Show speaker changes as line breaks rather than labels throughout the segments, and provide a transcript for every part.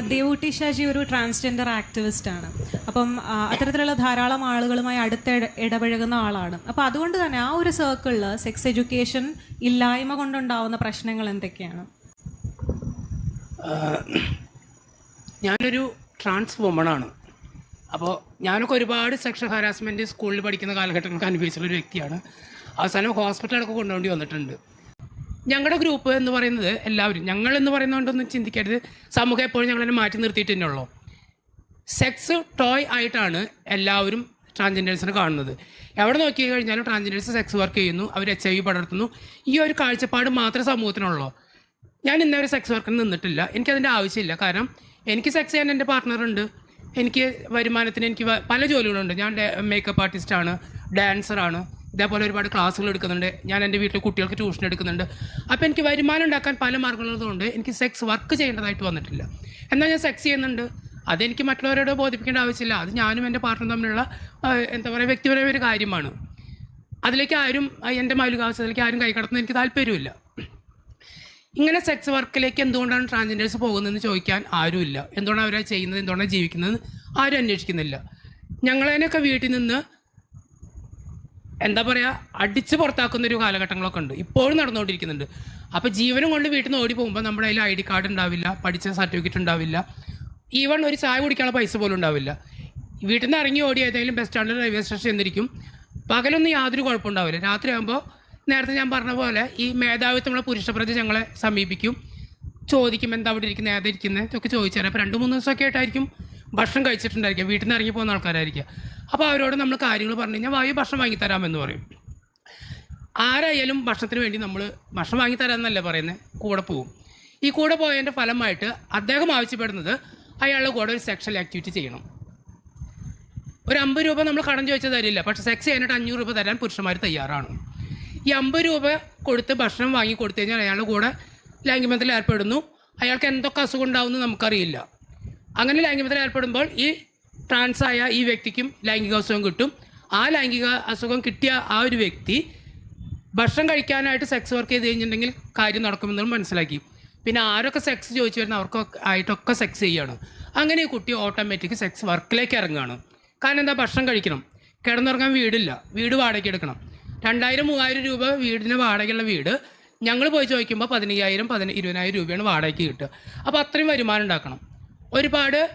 ദേവൂട്ടി ഷാജി ഒരു transgender activist ആണ്. അപ്പം അത്തരത്തിലുള്ള ധാരാളം ആളുകളുമായി അടുത്ത് ഇടപഴകുന്ന ആളാണ്. അപ്പം അതുകൊണ്ട് തന്നെ ആ ഒരു സർക്കിളിൽ സെക്സ് എഡ്യൂക്കേഷൻ ഇല്ലായ്മ കൊണ്ടുണ്ടാവുന്ന പ്രശ്നങ്ങൾ എന്തൊക്കെയാണ്?
ഞാനൊരു ട്രാൻസ് വുമൺ ആണ്. അപ്പോൾ ഞാനൊക്കെ ഒരുപാട് സെക്ഷൽ ഹാരാസ്മെന്റ് സ്കൂളിൽ പഠിക്കുന്ന കാലഘട്ടങ്ങൾക്ക് അനുഭവിച്ചുള്ള ഒരു വ്യക്തിയാണ്. അവസാനം ഹോസ്പിറ്റലൊക്കെ കൊണ്ടുപോകേണ്ടി വന്നിട്ടുണ്ട്. ഞങ്ങളുടെ ഗ്രൂപ്പ് എന്ന് പറയുന്നത് എല്ലാവരും ഞങ്ങൾ എന്ന് പറയുന്നതുകൊണ്ടൊന്നും ചിന്തിക്കരുത്. സമൂഹം എപ്പോഴും ഞങ്ങളെ മാറ്റി നിർത്തിയിട്ട് സെക്സ് ടോയ് ആയിട്ടാണ് എല്ലാവരും ട്രാൻസ്ജെൻഡേഴ്സിനെ കാണുന്നത്. എവിടെ നോക്കി കഴിഞ്ഞാലും ട്രാൻസ്ജെൻഡേഴ്സ് സെക്സ് വർക്ക് ചെയ്യുന്നു അവർ എച്ച് ഐ വി പടർത്തുന്നു. ഈ ഒരു കാഴ്ചപ്പാട് മാത്രമേ സമൂഹത്തിനുള്ളൂ. ഞാൻ ഇന്നേ ഒരു സെക്സ് വർക്കിന് നിന്നിട്ടില്ല. എനിക്കതിന്റെ ആവശ്യമില്ല. കാരണം എനിക്ക് സെക്സ് ചെയ്യാൻ എന്റെ പാർട്ട്ണറുണ്ട് എനിക്ക് വരുമാനത്തിന് എനിക്ക് പല ജോലികളുണ്ട്. ഞാൻ മേക്കപ്പ് ആർട്ടിസ്റ്റാണ് ഡാൻസറാണ് ഇതേപോലെ ഒരുപാട് ക്ലാസ്സുകൾ എടുക്കുന്നുണ്ട്. ഞാൻ എന്റെ വീട്ടിൽ കുട്ടികൾക്ക് ട്യൂഷൻ എടുക്കുന്നുണ്ട്. അപ്പോൾ എനിക്ക് വരുമാനം ഉണ്ടാക്കാൻ പല മാർഗങ്ങളുള്ളതുകൊണ്ട് എനിക്ക് സെക്സ് വർക്ക് ചെയ്യേണ്ടതായിട്ട് വന്നിട്ടില്ല. എന്നാൽ ഞാൻ സെക്സ് ചെയ്യുന്നുണ്ട്. അതെനിക്ക് മറ്റുള്ളവരോട് ബോധിപ്പിക്കേണ്ട ആവശ്യമില്ല. അത് ഞാനും എന്റെ പാർട്ട്ണറും തമ്മിലുള്ള എന്താ പറയുക വ്യക്തിപരമായ ഒരു കാര്യമാണ്. അതിലേക്ക് ആരും എന്റെ മൗലികാവസ്ഥയിലേക്ക് ആരും കൈ കടത്തുന്നത് എനിക്ക് താല്പര്യമില്ല. ഇങ്ങനെ സെക്സ് വർക്കിലേക്ക് എന്തുകൊണ്ടാണ് ട്രാൻസ്ജെൻഡേഴ്സ് പോകുന്നതെന്ന് ചോദിക്കാൻ ആരുമില്ല. എന്തുകൊണ്ടാണ് അവരത് ചെയ്യുന്നത്? എന്തുകൊണ്ടാണ് ജീവിക്കുന്നത്? ആരും അന്വേഷിക്കുന്നില്ല. ഞങ്ങളതിനൊക്കെ വീട്ടിൽ നിന്ന് എന്താ പറയുക അടിച്ച് പുറത്താക്കുന്ന ഒരു കാലഘട്ടങ്ങളൊക്കെ ഉണ്ട്. ഇപ്പോഴും നടന്നുകൊണ്ടിരിക്കുന്നുണ്ട്. അപ്പോൾ ജീവനും കൊണ്ട് വീട്ടിൽ നിന്ന് ഓടി പോകുമ്പോൾ നമ്മുടെ കയ്യിൽ ഐ ഡി കാർഡ് ഉണ്ടാവില്ല പഠിച്ച സർട്ടിഫിക്കറ്റ് ഉണ്ടാവില്ല ഈവൺ ഒരു ചായ കുടിക്കാനുള്ള പൈസ പോലും ഉണ്ടാവില്ല. വീട്ടിൽ നിന്ന് ഇറങ്ങി ഓടി ഏതെങ്കിലും ബസ് സ്റ്റാൻഡിൽ റെയിൽവേ സ്റ്റേഷൻ എന്നിരിക്കും പകലൊന്നും യാതൊരു കുഴപ്പമുണ്ടാവില്ല രാത്രി ആകുമ്പോൾ നേരത്തെ ഞാൻ പറഞ്ഞ പോലെ ഈ മേധാവിത്വമുള്ള പുരുഷപ്രജ ഞങ്ങളെ സമീപിക്കും. ചോദിക്കും എന്താ അവിടെ ഇരിക്കുന്നത് ഏതാ ഇരിക്കുന്നത് ഇതൊക്കെ ചോദിച്ചു തരാം. അപ്പോൾ രണ്ട് മൂന്ന് ദിവസമൊക്കെ ആയിട്ടായിരിക്കും. ഭക്ഷണം കഴിച്ചിട്ടുണ്ടായിരിക്കുക വീട്ടിൽ നിന്ന് ഇറങ്ങി പോകുന്ന ആൾക്കാരായിരിക്കുക അപ്പോൾ അവരോട് നമ്മൾ കാര്യങ്ങൾ പറഞ്ഞു കഴിഞ്ഞാൽ വായു ഭക്ഷണം വാങ്ങിത്തരാമെന്ന് പറയും. ആരായാലും ഭക്ഷണത്തിന് വേണ്ടി നമ്മൾ ഭക്ഷണം വാങ്ങിത്തരാമെന്നല്ല പറയുന്നത് കൂടെ പോകും ഈ കൂടെ പോയതിന്റെ ഫലമായിട്ട് അദ്ദേഹം ആവശ്യപ്പെടുന്നത് അയാളുടെ കൂടെ ഒരു സെക്ഷൽ ആക്ടിവിറ്റി ചെയ്യണം. ഒരു അമ്പത് രൂപ നമ്മൾ കടം ചോദിച്ചാൽ തരില്ല പക്ഷേ സെക്സ് ചെയ്യാനായിട്ട് അഞ്ഞൂറ് രൂപ തരാൻ പുരുഷന്മാർ തയ്യാറാണ്. ഈ അമ്പത് രൂപ കൊടുത്ത് ഭക്ഷണം വാങ്ങി കൊടുത്തു കഴിഞ്ഞാൽ അയാളുടെ കൂടെ ലൈംഗികബന്ധത്തിൽ ഏർപ്പെടുന്നു. അയാൾക്ക് എന്തൊക്കെ അസുഖം ഉണ്ടാവുമെന്ന് നമുക്കറിയില്ല. അങ്ങനെ ലൈംഗികത്തിൽ ഏർപ്പെടുമ്പോൾ ഈ ട്രാൻസായ ഈ വ്യക്തിക്കും ലൈംഗിക അസുഖം കിട്ടും. ആ ലൈംഗിക അസുഖം കിട്ടിയ ആ ഒരു വ്യക്തി ഭക്ഷണം കഴിക്കാനായിട്ട് സെക്സ് വർക്ക് ചെയ്ത് കഴിഞ്ഞിട്ടുണ്ടെങ്കിൽ കാര്യം നടക്കുമെന്ന് മനസ്സിലാക്കി. പിന്നെ ആരൊക്കെ സെക്സ് ചോദിച്ചു വരുന്ന അവർക്കൊക്കെ ആയിട്ടൊക്കെ സെക്സ് ചെയ്യണം. അങ്ങനെ ഈ കുട്ടി ഓട്ടോമാറ്റിക് സെക്സ് വർക്കിലേക്ക് ഇറങ്ങുകയാണ്. കാരണം എന്താ? ഭക്ഷണം കഴിക്കണം. കിടന്നുറങ്ങാൻ വീടില്ല. വീട് വാടകയ്ക്ക് എടുക്കണം. രണ്ടായിരം മൂവായിരം രൂപ വീടിന് വാടകയുള്ള വീട് ഞങ്ങൾ പോയി ചോദിക്കുമ്പോൾ പതിനയ്യായിരം പതിന ഇരുപതിനായിരം രൂപയാണ് വാടകയ്ക്ക് കിട്ടുക. അപ്പോൾ അത്രയും വരുമാനം ഉണ്ടാക്കണം. ഒരുപാട്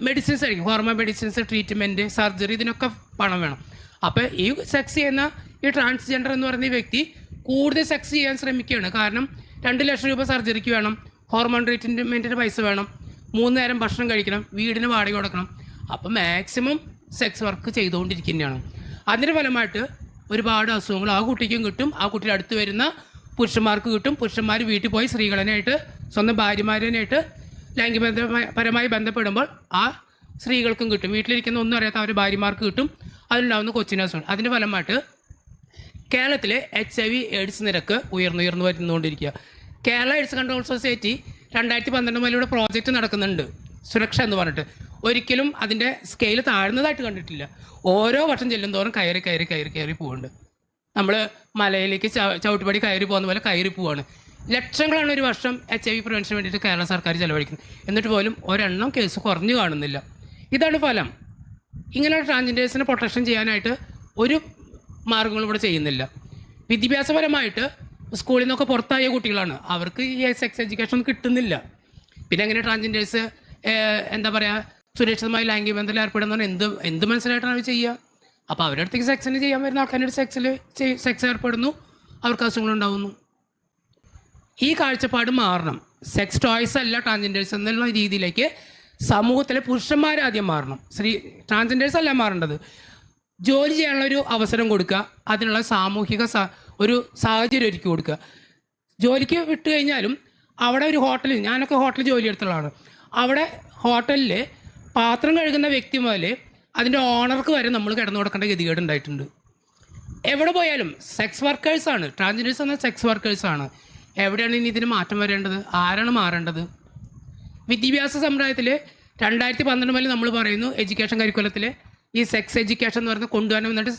മെഡിസിൻസ് ആയിരിക്കും. ഹോർമോൺ മെഡിസിൻസ് ട്രീറ്റ്മെന്റ് സർജറി ഇതിനൊക്കെ പണം വേണം. അപ്പോൾ ഈ സെക്സ് ചെയ്യുന്ന ഈ ട്രാൻസ്ജെൻഡർ എന്ന് പറയുന്ന ഈ വ്യക്തി കൂടുതൽ സെക്സ് ചെയ്യാൻ ശ്രമിക്കുകയാണ്. കാരണം രണ്ട് ലക്ഷം രൂപ സർജറിക്ക് വേണം ഹോർമോൺ ട്രീറ്റ്മെന്റിന് പൈസ വേണം മൂന്ന് നേരം ഭക്ഷണം കഴിക്കണം വീടിന് വാടക കൊടുക്കണം. അപ്പോൾ മാക്സിമം സെക്സ് വർക്ക് ചെയ്തുകൊണ്ടിരിക്കുന്നതാണ്. അതിന്റെ ഫലമായിട്ട് ഒരുപാട് അസുഖങ്ങൾ ആ കുട്ടിക്കും കിട്ടും. ആ കുട്ടിയുടെ അടുത്ത് വരുന്ന പുരുഷന്മാർക്ക് കിട്ടും. പുരുഷന്മാർ വീട്ടിൽ പോയി സ്ത്രീകളനായിട്ട് സ്വന്തം ഭാര്യമാരനായിട്ട് ലൈംഗികപരമായി ബന്ധപ്പെടുമ്പോൾ ആ സ്ത്രീകൾക്കും കിട്ടും. വീട്ടിലിരിക്കുന്ന ഒന്നും അറിയാത്ത അവരുടെ ഭാര്യമാർക്ക് കിട്ടും. അതിലുണ്ടാകുന്ന കൊച്ചിന് അസുഖം. അതിന്റെ ഫലമായിട്ട് കേരളത്തിലെ എച്ച് ഐ വി എയ്ഡ്സ് നിരക്ക് ഉയർന്നുയർന്നു വരുന്നുകൊണ്ടിരിക്കുക. കേരള എയ്ഡ്സ് കൺട്രോൾ സൊസൈറ്റി രണ്ടായിരത്തി പന്ത്രണ്ട് മുതലൂടെ പ്രോജക്റ്റ് നടക്കുന്നുണ്ട്. സുരക്ഷ എന്ന് പറഞ്ഞിട്ട്. ഒരിക്കലും അതിന്റെ സ്കെയിൽ താഴ്ന്നതായിട്ട് കണ്ടിട്ടില്ല. ഓരോ വർഷം ചെല്ലും തോറും കയറി കയറി കയറി കയറി പോകുന്നുണ്ട് നമ്മൾ മലയിലേക്ക് ചവിട്ടുപടി കയറി പോകുന്ന പോലെ കയറി പോവാണ്. ലക്ഷങ്ങളാണ് ഒരു വർഷം എച്ച് ഐ വി പ്രിവെൻഷന് വേണ്ടിയിട്ട് കേരള സർക്കാർ ചെലവഴിക്കുന്നത്. എന്നിട്ട് പോലും ഒരെണ്ണം കേസ് കുറഞ്ഞു കാണുന്നില്ല. ഇതാണ് ഫലം. ഇങ്ങനെയുള്ള ട്രാൻസ്ജെൻഡേഴ്സിനെ പ്രൊട്ടക്ഷൻ ചെയ്യാനായിട്ട് ഒരു മാർഗങ്ങളും ഇവിടെ ചെയ്യുന്നില്ല. വിദ്യാഭ്യാസപരമായിട്ട് സ്കൂളിൽ നിന്നൊക്കെ പുറത്തായ കുട്ടികളാണ്. അവർക്ക് ഈ സെക്സ് എഡ്യൂക്കേഷൻ കിട്ടുന്നില്ല. പിന്നെ എങ്ങനെ ട്രാൻസ്ജെൻഡേഴ്സ് എന്താ പറയുക സുരക്ഷിതമായി ലൈംഗിക ബന്ധത്തിൽ ഏർപ്പെടുന്ന എന്ത് എന്ത് മനസ്സിലായിട്ടാണ് ചെയ്യുക? അപ്പോൾ അവരുടെ അടുത്തേക്ക് സെക്സിന് ചെയ്യാൻ വരുന്ന ആൾക്കാരുടെ സെക്സിൽ സെക്സ് ഏർപ്പെടുന്നു. അവർക്ക് അസുഖങ്ങളുണ്ടാവുന്നു ഈ കാഴ്ചപ്പാട് മാറണം. സെക്സ് ടോയ്സ് അല്ല ട്രാൻസ്ജെൻഡേഴ്സ് എന്നുള്ള രീതിയിലേക്ക് സമൂഹത്തിലെ പുരുഷന്മാരാദ്യം മാറണം. സ്ത്രീ ട്രാൻസ്ജെൻഡേഴ്സ് അല്ല മാറേണ്ടത്. ജോലി ചെയ്യാനുള്ള ഒരു അവസരം കൊടുക്കുക. അതിനുള്ള സാമൂഹിക ഒരു സാഹചര്യം ഒരുക്കി കൊടുക്കുക. ജോലിക്ക് വിട്ട് കഴിഞ്ഞാലും അവിടെ ഒരു ഹോട്ടലിൽ ഞാനൊക്കെ ഹോട്ടൽ ജോലി എടുത്തുള്ളതാണ്. അവിടെ ഹോട്ടലിൽ പാത്രം കഴുകുന്ന വ്യക്തി മുതൽ അതിന്റെ ഓണർക്ക് വരെ നമ്മൾ കിടന്നു കൊടുക്കേണ്ട ഗതികേട് ഉണ്ടായിട്ടുണ്ട്. എവിടെ പോയാലും സെക്സ് വർക്കേഴ്സാണ് ട്രാൻസ്ജെൻഡേഴ്സ് എന്ന സെക്സ് വർക്കേഴ്സാണ് എവിടെയാണ് ഇനി ഇതിന് മാറ്റം വരേണ്ടത്? ആരാണ് മാറേണ്ടത്? വിദ്യാഭ്യാസ സമ്പ്രദായത്തിൽ രണ്ടായിരത്തി പന്ത്രണ്ട് മുതൽ നമ്മൾ പറയുന്നു എഡ്യൂക്കേഷൻ കരിക്കുലത്തിൽ ഈ സെക്സ് എഡ്യൂക്കേഷൻ എന്ന് പറയുന്നത് കൊണ്ടുവരണം എന്നിട്ട്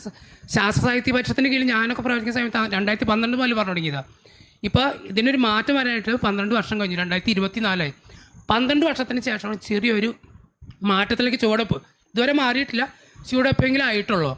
ശാസ്ത്ര സാഹിത്യ പരിഷത്തിന് കീഴിൽ ഞാനൊക്കെ പ്രവർത്തിക്കുന്ന സമയത്ത് രണ്ടായിരത്തി പന്ത്രണ്ട് മുതൽ പറഞ്ഞു തുടങ്ങിയതാണ് ഇപ്പോൾ ഇതിനൊരു മാറ്റം വരാനായിട്ട് പന്ത്രണ്ട് വർഷം കഴിഞ്ഞു രണ്ടായിരത്തി ഇരുപത്തി നാലായി പന്ത്രണ്ട് വർഷത്തിന് ശേഷമാണ് ചെറിയൊരു മാറ്റത്തിലേക്ക് ചുവടപ്പ്. ഇതുവരെ മാറിയിട്ടില്ല. ചുവടപ്പെങ്കിലും ആയിട്ടുള്ളൂ.